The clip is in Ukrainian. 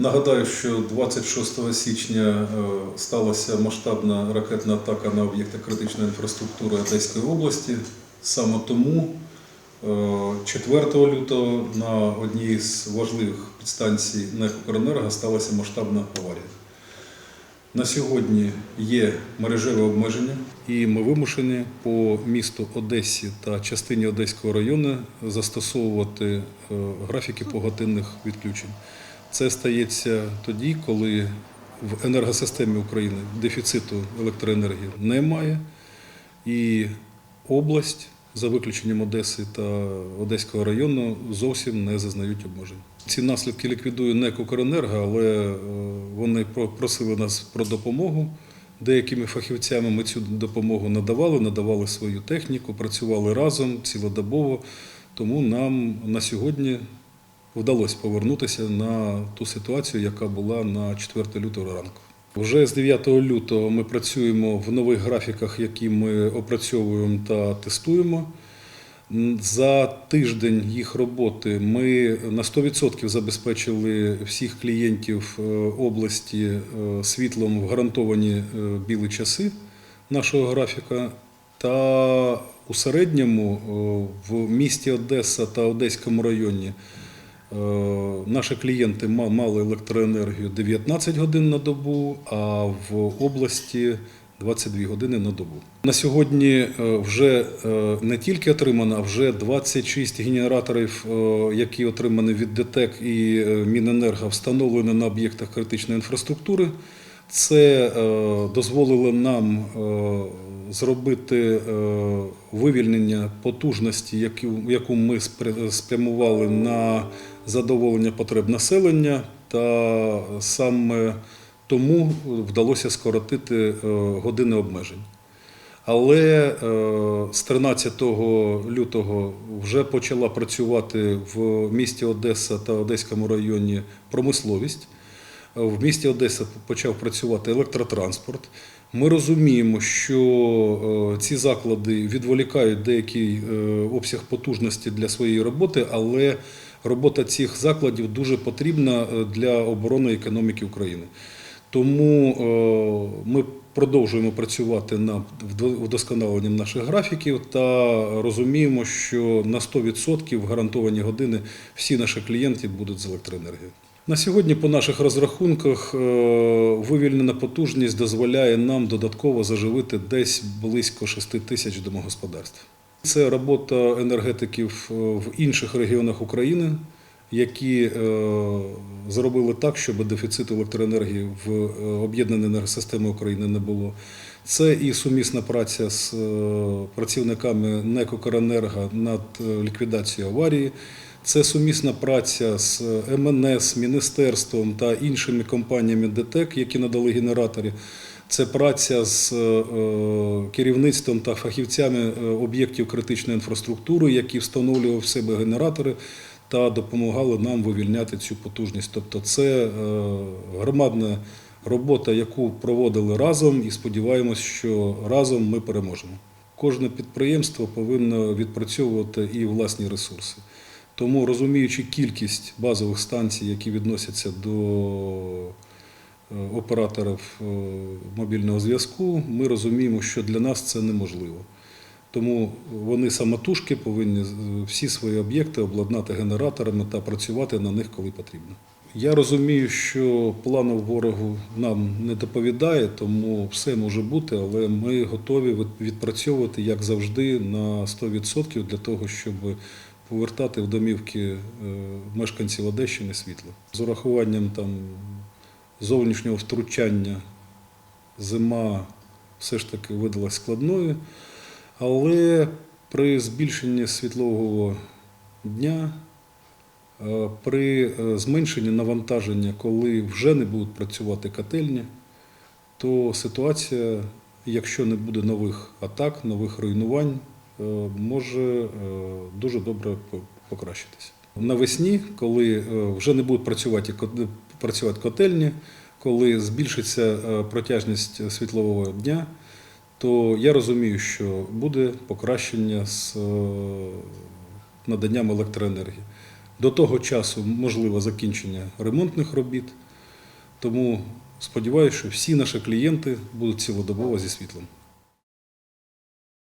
Нагадаю, що 26 січня е, сталася масштабна ракетна атака на об'єкти критичної інфраструктури Одеської області. Саме тому е, 4 лютого на одній з важливих підстанцій НЕК сталася масштабна аварія. На сьогодні є мережеве обмеження, і ми вимушені по місту Одесі та частині Одеського району застосовувати е, графіки погодинних відключень. Це стається тоді, коли в енергосистемі України дефіциту електроенергії немає, і область, за виключенням Одеси та Одеського району, зовсім не зазнають обмежень. Ці наслідки ліквідує НЕК «Укренерго», але е, вони про- просили нас про допомогу. Деякими фахівцями ми цю допомогу надавали, надавали свою техніку, працювали разом цілодобово. Тому нам на сьогодні вдалося повернутися на ту ситуацію, яка була на 4 лютого ранку. Вже з 9 лютого ми працюємо в нових графіках, які ми опрацьовуємо та тестуємо. За тиждень їх роботи ми на 100% забезпечили всіх клієнтів е, області е, світлом в гарантовані е, білі часи нашого графіка. Та у середньому в місті Одеса та Одеському районі Наші клієнти ма- мали електроенергію 19 годин на добу, а в області 22 години на добу. На сьогодні е, вже е, не тільки отримано, а вже 26 генераторів, е, які отримані від ДТЕК і е, Міненерго, встановлені на об'єктах критичної інфраструктури. Це е, дозволило нам е, зробити е, вивільнення потужності, яку, ми спрямували на задоволення потреб населення, та саме тому вдалося скоротити години обмежень. Але з 13 лютого вже почала працювати в місті Одеса та Одеському районі промисловість. В місті Одеса почав працювати електротранспорт. Ми розуміємо, що е, ці заклади відволікають деякий е, обсяг потужності для своєї роботи, але робота цих закладів дуже потрібна е, для оборони економіки України. Тому ми продовжуємо працювати над вдо- вдосконаленням наших графіків та розуміємо, що на 100% гарантовані години всі наші клієнти будуть з електроенергією. На сьогодні, по наших розрахунках, е, вивільнена потужність дозволяє нам додатково заживити десь близько 6 тисяч домогосподарств. Це робота енергетиків е, в інших регіонах України, які е, зробили так, щоб дефіциту електроенергії в об'єднаній енергосистемі України не було. Це і сумісна праця з працівниками НЕК «Укренерго» над ліквідацією аварії. Це сумісна праця з МНС, міністерством та іншими компаніями ДТЕК, які надали генератори. Це праця з е, керівництвом та фахівцями е, об'єктів критичної інфраструктури, які встановлювали в себе генератори та допомагали нам вивільняти цю потужність. Тобто, це е, громадна робота, яку проводили разом, і сподіваємось, що разом ми переможемо. Кожне підприємство повинно відпрацьовувати і власні ресурси. Тому розуміючи кількість базових станцій, які відносяться до е, операторів е, мобільного зв'язку, ми розуміємо, що для нас це неможливо. Тому вони самотужки повинні е, всі свої об'єкти обладнати генераторами та працювати на них, коли потрібно. Я розумію, що плану ворогу нам не доповідає, тому все може бути, але ми готові відпрацьовувати, як завжди, на 100% для того, щоб повертати в домівки е, мешканців Одещини світло. З урахуванням там, зовнішнього втручання зима все ж таки видалась складною, але при збільшенні світлового дня, е, при е, зменшенні навантаження, коли вже не будуть працювати котельні, то ситуація, якщо не буде нових атак, нових руйнувань, може е, дуже добре покращитися. Навесні, коли е, вже не будуть працювати, працювати котельні, коли збільшиться е, протяжність світлового дня, то я розумію, що буде покращення з е, наданням електроенергії. До того часу можливо закінчення ремонтних робіт, Тому сподіваюся, що всі наші клієнти будуть цілодобово зі світлом.